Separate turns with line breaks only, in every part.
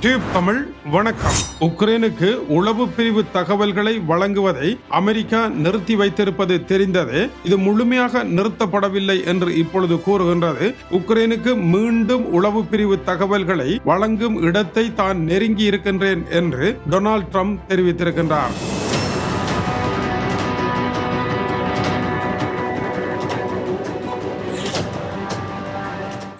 Tube Tamil வணக்கம். உக்ரைனுக்கு உளவு பிரிவு தகவல்களை வழங்குவதை அமெரிக்கா நிறுத்தி வைத்திருப்பது தெரிந்தது இது முழுமையாக நிறுத்தப்படவில்லை என்று இப்பொழுது கூறுகின்றது. உக்ரைனுக்கு மீண்டும் உளவு பிரிவு தகவல்களை வழங்கும் இடத்தை தான் நெருங்கி இருக்கின்றேன் என்று டொனால்ட் ட்ரம்ப் தெரிவித்திருக்கின்றார்.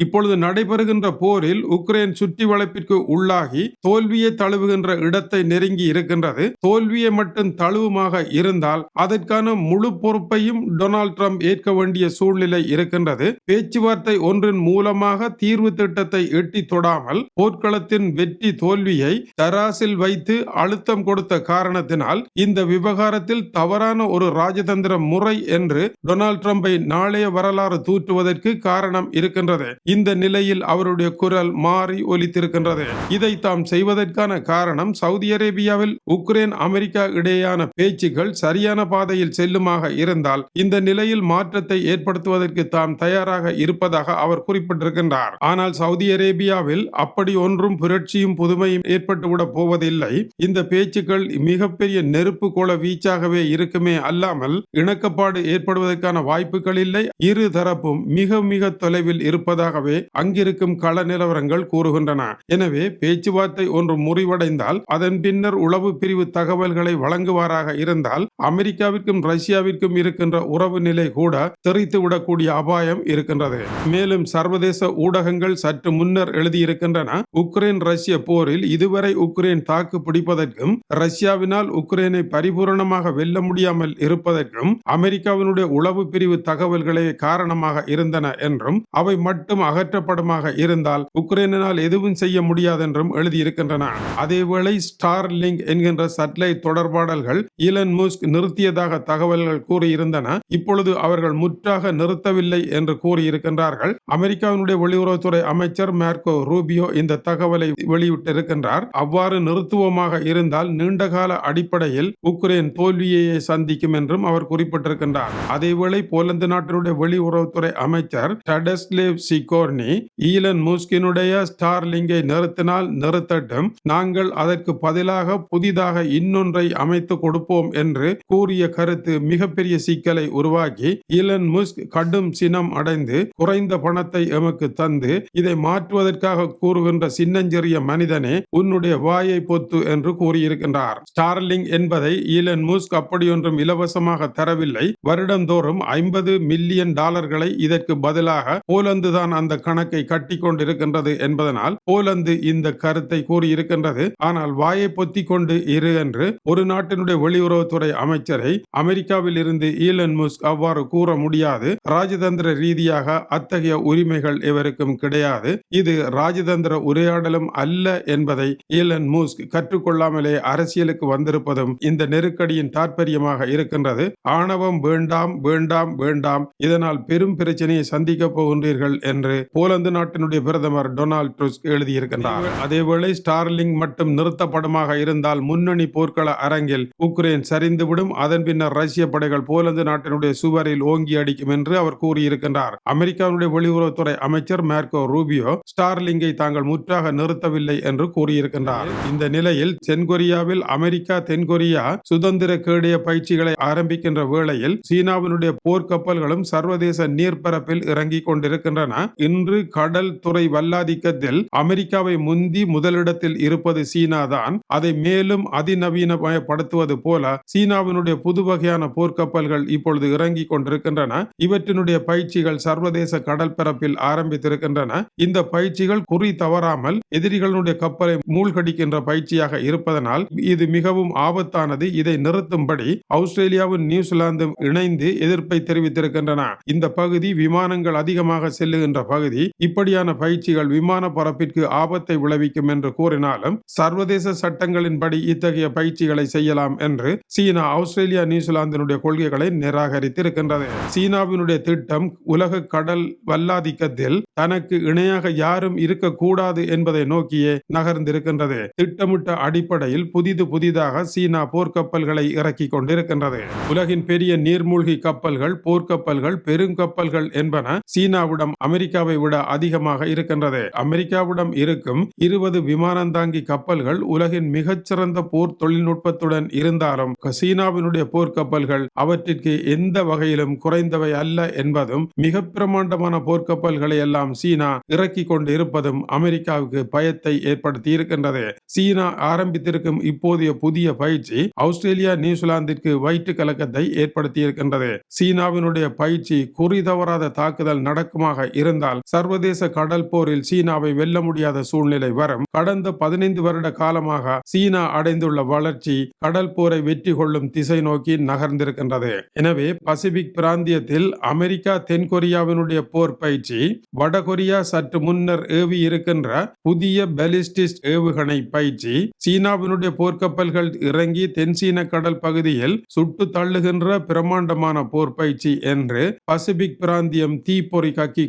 இப்பொழுது நடைபெறுகின்ற போரில் உக்ரைன் சுற்றி வளைப்பிற்கு உள்ளாகி தோல்வியை தழுவுகின்ற இடத்தை நெருங்கி இருக்கின்றது. தோல்வியை மட்டும் தழுவுமாக இருந்தால் அதற்கான முழு பொறுப்பையும் டொனால்ட் ட்ரம்ப் ஏற்க வேண்டிய சூழ்நிலை இருக்கின்றது. பேச்சுவார்த்தை ஒன்றின் மூலமாக தீர்வு திட்டத்தை எட்டி தொடாமல் போர்க்களத்தின் வெற்றி தோல்வியை தராசில் வைத்து அழுத்தம் கொடுத்த காரணத்தினால் இந்த விவகாரத்தில் தவறான ஒரு ராஜதந்திர முறை என்று டொனால்ட் ட்ரம்பை நாளைய வரலாறு தூற்றுவதற்கு காரணம் இருக்கின்றது. இந்த நிலையில் அவருடைய குரல் மாறி ஒலித்திருக்கின்றது. இதை தாம் செய்வதற்கான காரணம் சவுதி அரேபியாவில் உக்ரைன் அமெரிக்கா இடையேயான பேச்சுக்கள் சரியான பாதையில் செல்லுமாக இருந்தால் இந்த நிலையில் மாற்றத்தை ஏற்படுத்துவதற்கு தாம் தயாராக இருப்பதாக அவர் குறிப்பிட்டிருக்கின்றார். ஆனால் சவுதி அரேபியாவில் அப்படி ஒன்றும் புரட்சியும் புதுமையும் ஏற்பட்டுவிடப் போவதில்லை. இந்த பேச்சுக்கள் மிகப்பெரிய நெருப்பு கோல வீச்சாகவே இருக்குமே அல்லாமல் இணக்கப்பாடு ஏற்படுவதற்கான வாய்ப்புகள் இல்லை. இரு தரப்பும் மிக மிக தொலைவில் இருப்பதாக இருப்பதாகவே அங்கிருக்கும் கள நிலவரங்கள் கூறுகின்றன. எனவே பேச்சுவார்த்தை ஒன்று முறிவடைந்தால் அதன் பின்னர் உளவு பிரிவு தகவல்களை வழங்குவாராக இருந்தால் அமெரிக்காவிற்கும் ரஷ்யாவிற்கும் இருக்கின்ற உறவு நிலை கூட தெரித்துவிடக்கூடிய அபாயம் இருக்கின்றது. மேலும் சர்வதேச ஊடகங்கள் சற்று முன்னர் எழுதியிருக்கின்றன உக்ரைன் ரஷ்ய போரில் இதுவரை உக்ரைன் தாக்கு பிடிப்பதற்கும் ரஷ்யாவினால் உக்ரைனை பரிபூரணமாக வெல்ல முடியாமல் இருப்பதற்கும் அமெரிக்காவினுடைய உளவு பிரிவு தகவல்களே காரணமாக இருந்தன என்றும் அவை மட்டும் அகற்றப்படுமாக இருந்தால் உக்ரைனால் எதுவும் செய்ய முடியாதென்றும் எழுதியிருக்கின்றன. அதேவேளை ஸ்டார் லிங்க் என்கின்ற சட்டலைட் தொடர்பாடல்கள் ஈலன் முஸ்க் நிறுத்தியதாக தகவல்கள் கூறியிருந்தன. இப்பொழுது அவர்கள் முற்றாக நிறுத்தவில்லை என்று கூறியிருக்கின்றார்கள். அமெரிக்காவினுடைய வெளியுறவுத்துறை அமைச்சர் மேர்கோ ரூபியோ இந்த தகவலை வெளியிட்டிருக்கின்றார். அவ்வாறு நிறுத்துவமாக இருந்தால் நீண்டகால அடிப்படையில் உக்ரைன் தோல்வியையே சந்திக்கும் என்றும் அவர் குறிப்பிட்டிருக்கின்றார். அதேவேளை போலந்து நாட்டினுடைய வெளியுறவுத்துறை அமைச்சர் டடஸ்லேவ் கோர்னி ஈலன் மூஸ்கினுடைய ஸ்டார்லிங்கை நிறுத்தினால் நிறுத்தட்டும். நாங்கள் அதற்கு பதிலாக புதிதாக இன்னொன்றை அமைத்து கொடுப்போம் என்று கூறிய கருத்து மிகப்பெரிய சிக்கலை உருவாக்கி ஈலன் முஸ்க் கடும் சினம் அடைந்து குறைந்த பணத்தை எமக்கு தந்து இதை மாற்றுவதற்காக கூறுகின்ற சின்னஞ்சிறிய மனிதனே உன்னுடைய வாயை பொத்து என்று கூறியிருக்கின்றார். ஸ்டார்லிங் என்பதை ஈலன் முஸ்க் அப்படியொன்றும் இலவசமாக தரவில்லை. வருடந்தோறும் ஐம்பது மில்லியன் டாலர்களை இதற்கு பதிலாக போலந்துதான் அந்த அந்த கணக்கை கட்டி கொண்டிருக்கின்றது என்பதனால் போலந்து இந்த கருத்தை கூறியிருக்கின்றது. ஆனால் வாயை பொத்தி கொண்டு இரு என்று ஒரு நாட்டினுடைய வெளியுறவுத்துறை அமைச்சரை அமெரிக்காவில் இருந்து ஈலன் முஸ்க் அவ்வாறு கூற முடியாது. ராஜதந்திர ரீதியாக அத்தகைய உரிமைகள் இவருக்கும் கிடையாது. இது ராஜதந்திர உரையாடலும் அல்ல என்பதை ஈலன் முஸ்க் கற்றுக்கொள்ளாமலே அரசியலுக்கு வந்திருப்பதும் இந்த நெருக்கடியின் தாற்பயமாக இருக்கின்றது. ஆணவம் வேண்டாம் வேண்டாம் வேண்டாம். இதனால் பெரும் பிரச்சனையை சந்திக்கப் போகின்றீர்கள் என்று போலந்து நாட்டினுடைய பிரதமர் டொனால்ட் ட்ரஸ்க் எழுதியிருக்கின்றார். அதேவேளை ஸ்டார்லிங் மட்டும் நிறுத்தப்படமாக இருந்தால் முன்னணி போர்க்கள அரங்கில் உக்ரைன் சரிந்துவிடும். அதன் பின்னர் ரஷ்ய படைகள் போலந்து நாட்டினுடைய சுவரில் ஓங்கி அடிக்கும் என்று அவர் கூறியிருக்கின்றார். அமெரிக்காவுடைய வெளியுறவுத்துறை அமைச்சர் மேர்கோ ரூபியோ ஸ்டார்லிங்கை தாங்கள் முற்றாக நிறுத்தவில்லை என்று கூறியிருக்கின்றார். இந்த நிலையில் தென்கொரியாவில் அமெரிக்கா தென்கொரியா சுதந்திர கேடைய பயிற்சிகளை ஆரம்பிக்கின்ற வேளையில் சீனாவினுடைய போர்க்கப்பல்களும் சர்வதேச நீர்ப்பரப்பில் இறங்கிக் கொண்டிருக்கின்றன. இன்று கடல் துறை வல்லாதிக்கத்தில் அமெரிக்காவை முந்தி முதலிடத்தில் இருப்பது சீனா தான் அதை மேலும் அதிநவீனமயப்படுத்துவது போல சீனாவினுடைய புது வகையான போர்க்கப்பல்கள் இப்பொழுது இறங்கிக் கொண்டிருக்கின்றன. இவற்றினுடைய பயிற்சிகள் சர்வதேச கடல் பரப்பில் ஆரம்பித்திருக்கின்றன. இந்த பயிற்சிகள் குறி தவறாமல் எதிரிகளுடைய கப்பலை மூழ்கடிக்கின்ற பயிற்சியாக இருப்பதனால் இது மிகவும் ஆபத்தானது. இதை நிறுத்தும்படி ஆஸ்திரேலியாவும் நியூசிலாந்தும் இணைந்து எதிர்ப்பை தெரிவித்திருக்கின்றன. இந்த பகுதி விமானங்கள் அதிகமாக செல்லுகின்ற பகுதி இப்படியான பயிற்சிகள் விமான பரப்பிற்கு ஆபத்தை விளைவிக்கும் என்று கூறினாலும் சர்வதேச சட்டங்களின்படி இத்தகைய பயிற்சிகளை செய்யலாம் என்று சீனா ஆஸ்திரேலியா நியூசிலாந்தினுடைய கொள்கைகளை நிராகரித்திருக்கின்றது. சீனாவினுடைய திட்டம் உலக கடல் வல்லாதிக்கத்தில் தனக்கு இணையாக யாரும் இருக்கக்கூடாது என்பதை நோக்கியே நகர்ந்திருக்கின்றது. திட்டமிட்ட அடிப்படையில் புதிது புதிதாக சீனா போர்க்கப்பல்களை இறக்கி கொண்டிருக்கின்றது. உலகின் பெரிய நீர்மூழ்கி கப்பல்கள் போர்க்கப்பல்கள் பெருங்கப்பல்கள் என்பன சீனாவிடம் அமெரிக்க அமெரிக்காவை விட அதிகமாக இருக்கின்றது. அமெரிக்காவிடம் இருக்கும் இருபது விமானந்தாங்கி கப்பல்கள் உலகின் மிகச்சிறந்த போர் தொழில்நுட்பத்துடன் இருந்தாலும் சீனாவினுடைய போர்க்கப்பல்கள் அவற்றிற்கு எந்த வகையிலும் குறைந்தவை அல்ல என்பதும் மிக பிரமாண்டமான போர்க்கப்பல்களை எல்லாம் சீனா இறக்கி கொண்டு இருப்பதும் அமெரிக்காவுக்கு பயத்தை ஏற்படுத்தி இருக்கின்றது. சீனா ஆரம்பித்திருக்கும் இப்போதைய புதிய பயிற்சி ஆஸ்திரேலியா நியூசிலாந்திற்கு வயிற்று கலக்கத்தை ஏற்படுத்தி இருக்கின்றது. சீனாவினுடைய பயிற்சி குறி தவறாத தாக்குதல் நடக்குமாக இருந்தால் சர்வதேச கடல் போரில் சீனாவை வெல்ல முடியாத சூழ்நிலை வரும். கடந்த பதினைந்து வருட காலமாக சீனா அடைந்துள்ள வளர்ச்சி கடல் போரை வெற்றி கொள்ளும் திசை நோக்கி நகர்ந்திருக்கின்றது. எனவே பசிபிக் பிராந்தியத்தில் அமெரிக்கா தென்கொரியாவினுடைய போர் பயிற்சி வடகொரியா சற்று முன்னர் ஏவி இருக்கின்ற புதிய பெலிஸ்டிஸ்ட் ஏவுகணை பயிற்சி சீனாவினுடைய போர்க்கப்பல்கள் இறங்கி தென்சீன கடல் பகுதியில் சுட்டு தள்ளுகின்ற பிரமாண்டமான போர் பயிற்சி என்று பசிபிக் பிராந்தியம் தீப்பொறி கக்கி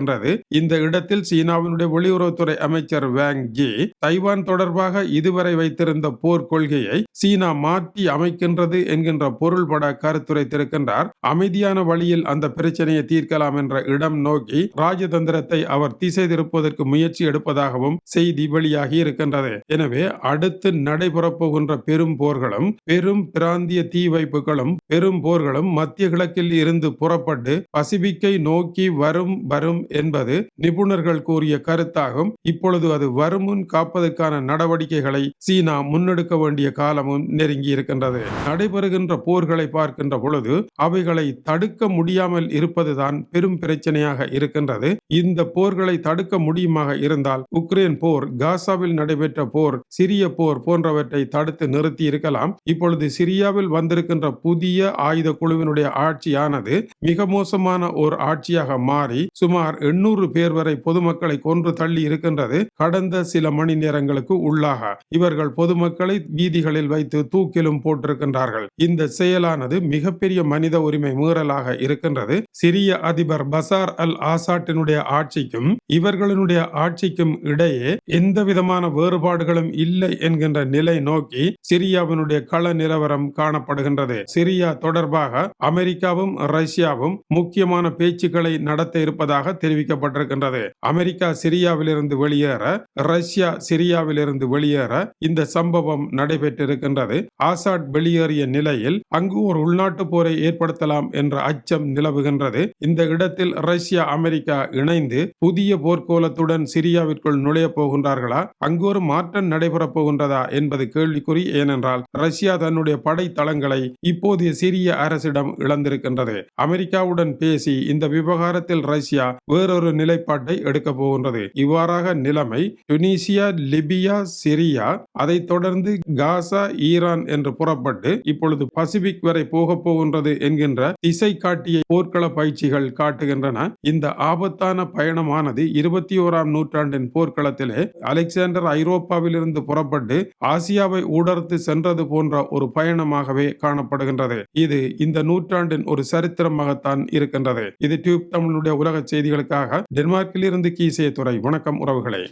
இருக்கின்றது. இந்த இடத்தில் சீனாவினுடைய வெளியுறவுத்துறை அமைச்சர் வேங் ஜி தைவான் தொடர்பாக இதுவரை வைத்திருந்த போர் கொள்கையை சீனா மாற்றி அமைக்கின்றது என்கின்ற பொருள்பட கருத்துரைத்திருக்கின்றார். அமைதியான வழியில் அந்த பிரச்சனையை தீர்க்கலாம் என்ற இடம் நோக்கி ராஜதந்திரத்தை அவர் திசை திருப்பதற்கு முயற்சி எடுப்பதாகவும் செய்தி வெளியாகி இருக்கின்றது. எனவே அடுத்து நடைபெற போகின்ற பெரும் போர்களும் பெரும் பிராந்திய தீ வைப்புகளும் பெரும் போர்களும் மத்திய கிழக்கில் இருந்து புறப்பட்டு பசிபிக்கை நோக்கி வரும் வரும் என்பது நிபுணர்கள் கூறிய கருத்தாகும். இப்பொழுது அது வருமுன் காப்பதற்கான நடவடிக்கைகளை சீனா முன்னெடுக்க வேண்டிய காலமும் நெருங்கி இருக்கின்றது. நடைபெறுகின்ற போர்களை பார்க்கின்ற பொழுது அவைகளை தடுக்க முடியாமல் இருப்பதுதான் பெரும் பிரச்சனையாக இருக்கின்றது. இந்த போர்களை தடுக்க முடியுமாக இருந்தால் உக்ரைன் போர் காசாவில் நடைபெற்ற போர் சிரிய போர் போன்றவற்றை தடுத்து நிறுத்தி இருக்கலாம். இப்பொழுது சிரியாவில் வந்திருக்கின்ற புதிய ஆயுத குழுவினுடைய ஆட்சியானது மிக மோசமான ஒரு ஆட்சியாக மாறி சுமார் எண்ணூறு பேர் வரை பொதுமக்களை கொன்று தள்ளி இருக்கின்றது கடந்த சில மணி நேரங்களுக்கு உள்ளாக. இவர்கள் பொதுமக்களை வீதிகளில் வைத்து தூக்கிலும் போட்டிருக்கின்றார்கள். இந்த செயலானது மிகப்பெரிய மனித உரிமை மீறலாக இருக்கின்றது. சிரிய அதிபர் பசார் அல் ஆசாட்டினுடைய ஆட்சிக்கும் இவர்களுடைய ஆட்சிக்கும் இடையே எந்த விதமான வேறுபாடுகளும் இல்லை என்கின்ற நிலை நோக்கி சிரியாவினுடைய கள நிலவரம் காணப்படுகின்றது. சிரியா தொடர்பாக அமெரிக்காவும் ரஷ்யாவும் முக்கியமான பேச்சுக்களை நடத்த இருப்பதாக தெரிவிக்கப்பட்டிருக்கின்றது. அமெரிக்கா சிரியாவிலிருந்து வெளியேற ரஷ்யா சிரியாவிலிருந்து வெளியேற இந்த சம்பவம் நடைபெற்றிருக்கின்றது. ஆசாட் வெளியேறிய நிலையில் அங்கு ஒரு உள்நாட்டு போரை ஏற்படுத்தலாம் என்ற அச்சம் நிலவுகின்றது. இந்த இடத்தில் ரஷ்யா அமெரிக்கா இணைந்து புதிய போர்க்கோலத்துடன் சிரியாவிற்குள் நுழைய போகின்றார்களா? அங்கு ஒரு மாற்றம் நடைபெறப் போகின்றதா என்பது கேள்விக்குறி. ஏனென்றால் ரஷ்யா தன்னுடைய படை தளங்களை இப்போதைய சிரிய அரசிடம் இழந்திருக்கின்றது. அமெரிக்காவுடன் பேசி இந்த விவகாரத்தில் ரஷ்யா வேறொரு நிலைப்பாட்டை எடுக்க போகின்றது. இவ்வாறாக நிலைமை டுனீசியா லிபியா சிரியா அதை தொடர்ந்து காசா ஈரான் என்று புறப்பட்டு இப்பொழுது பசிபிக் வரை போக போகின்றது என்கின்ற திசை காட்டிய போர்க்கள பயிற்சிகள் காட்டுகின்றன. இந்த ஆபத்தான பயணமானது இருபத்தி ஓராம் நூற்றாண்டின் போர்க்களத்திலே அலெக்சாண்டர் ஐரோப்பாவிலிருந்து புறப்பட்டு ஆசியாவை ஊடர்த்து சென்றது போன்ற ஒரு பயணமாகவே காணப்படுகின்றது. இது இந்த நூற்றாண்டின் ஒரு சரித்திரமாகத்தான் இருக்கின்றது. இது டியூப் தமிழுடைய உலக செய்திகள் செய்திகளுக்காக டென்மார்க்கில் இருந்து கீசே துறை. வணக்கம் உறவுகளே.